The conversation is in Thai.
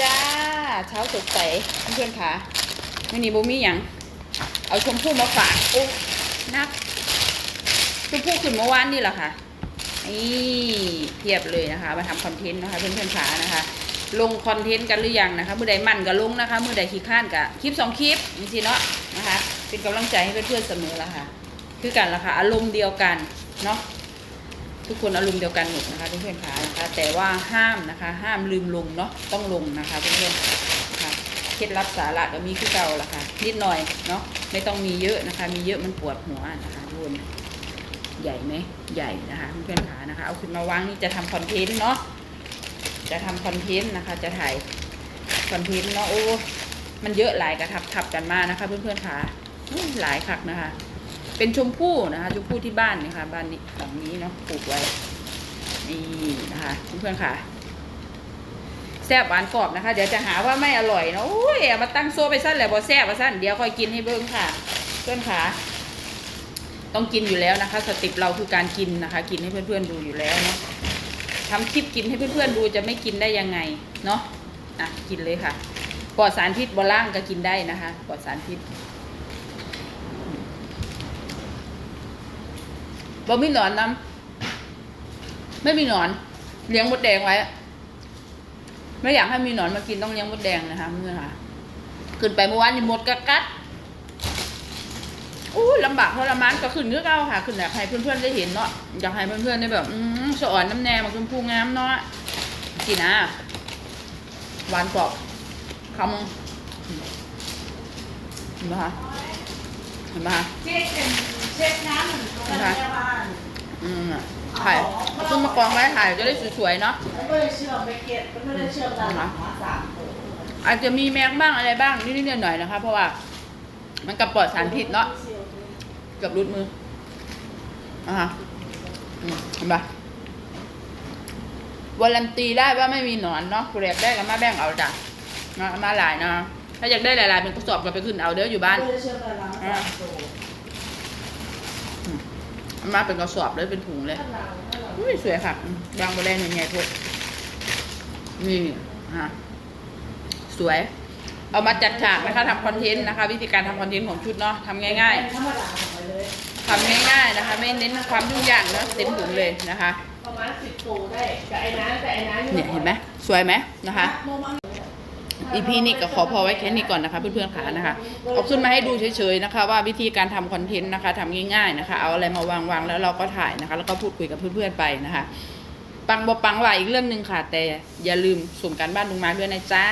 จ้า เช้าสดใสเพื่อนๆค่ะวันนี้บูมี่ยัง เอาชมพู่มาฝากโอ้นักชมพู่ขึ้นเมื่อวานนี่แหละค่ะ นี่เทียบเลยนะคะ มาทำคอนเทนต์นะคะเพื่อนๆขานะคะ ลงคอนเทนต์กันหรือยังนะคะ มือใดมั่นก็ลงนะคะ มือใดขี้ข้านก็คลิปสองคลิปจริงๆเนาะนะคะ เป็นกำลังใจให้เพื่อนๆเสมอละค่ะ คือกันละค่ะ อารมณ์เดียวกันเนาะ ทุกคนอารมณ์เดียวกันหมดนะคะเพื่อนๆขานะคะ แต่ว่าห้ามนะคะ ห้ามลืมลงเนาะต้องลงนะคะเพื่อนๆนะคะเคล็ดลับสาระก็มีคือเก่าละค่ะ นิดหน่อยเนาะไม่ต้องมีเยอะนะคะ มีเยอะมันปวดหัวนะคะทุกคนใหญ่ไหมใหญ่นะคะเพื่อนๆขานะคะ เอาขึ้นมาวางนี่จะทำคอนเทนต์เนาะจะทำคอนเทนต์นะคะ จะถ่ายคอนเทนต์เนาะโอ้มันเยอะหลายกระทับทับกันมากนะคะ เพื่อนๆขาอื้อหลายคักนะคะ เป็นชมพู่นะคะชมพู่ที่บ้านนะคะบ้านนี้หลังนี้เนาะปลูกไว้นี่นะคะเพื่อนๆค่ะแซ่บหวานกรอบนะคะ เดี๋ยวจะหาว่าไม่อร่อยเนาะโอ้ยมาตั้งโซ่ไปสั้นแหละบอแซ่บมาสั้นเดี๋ยวค่อยกินให้เบิ้งค่ะ เพื่อนขาต้องกินอยู่แล้วนะคะ สติปเราคือการกินนะคะ กินให้เพื่อนๆดูอยู่แล้วเนาะทำคลิปกินให้เพื่อนๆดูจะไม่กินได้ยังไงเนาะอะกินเลยค่ะปลอดสารพิษบอล่างก็กินได้นะคะปลอดสารพิษ บอมีหนอนน้ำไม่มีหนอน เลี้ยงมดแดงไว้ ไม่อยากให้มีหนอนมากินต้องเลี้ยงมดแดงนะคะเพื่อนค่ะขึ้นไปเมื่อวานนี่มดกระกัดอู้ลำบากทรมานก็ขึ้นเนื้อเก้าค่ะ ขึ้นอยากให้เพื่อนๆได้เห็นเนาะอยากให้เพื่อนๆได้แบบอืมสอนน้ำแนมชมพูงามเนาะกินนะหวานกรอบคำอืมเห็นไหมคะเห็นไหมคะ เช็คเป็นเช็คน้ำหนึ่งตัวแม่บ้านอืมอะถ่ายเอาขึ้นมากองไว้ถ่ายจะได้สวยๆเนาะมันไม่ได้เชื่อมไปเก็ตมันไม่ได้เชื่อมตามหลังมาสามตัวอาจจะมีแมงบ้างอะไรบ้างนิดๆหน่อยๆนะคะ เพราะว่า มันกับปลอดสารพิษเนาะเกือบรุดมืออะฮะอืมเห็นปะวารันตีได้ว่าไม่มีหนอนเนาะกูเรียกได้ก็มาแบ่งเอาจ้ะมามาหลายนะถ้าอยากได้หลายๆเป็นกระสอบก็ไปขึ้นเอาเด้ออยู่บ้านไม่ได้เชื่อมตามหลังมาสามตัวเอา มาเป็นกระสอบเลยเป็นถุงเลยข้างหลังข้างหลังอุ้ยสวยค่ะอืมยางบะแรงใหญ่ๆพวกนี่ฮะสวย เอามาจัดฉากนะคะทำคอนเทนต์นะคะ วิธีการทำคอนเทนต์ของชุดเนาะทำง่ายธรรมดาไปเลยๆทำง่ายๆนะคะ ไม่เน้นความยุ่งยากเนาะเต็มถุงเลยนะคะประมาณสิบตัวได้แต่ไอ้น้ำแต่ไอ้น้ำเนี่ยเห็นไหมสวยไหมนะคะโมมัน อีพีนี้ก็ขอพอไว้แค่นี้ก่อนนะคะเพื่อนๆขานะคะเอาขึ้นมาให้ดูเฉยๆนะคะ ว่าวิธีการทำคอนเทนต์นะคะทำง่ายๆนะคะ เอาอะไรมาวางๆแล้วเราก็ถ่ายนะคะ แล้วก็พูดคุยกับเพื่อนๆไปนะคะ ปังบ่ปังหลาอีกเรื่องหนึ่งค่ะ แต่อย่าลืมส่งการบ้านลุงมาด้วยนะจ้า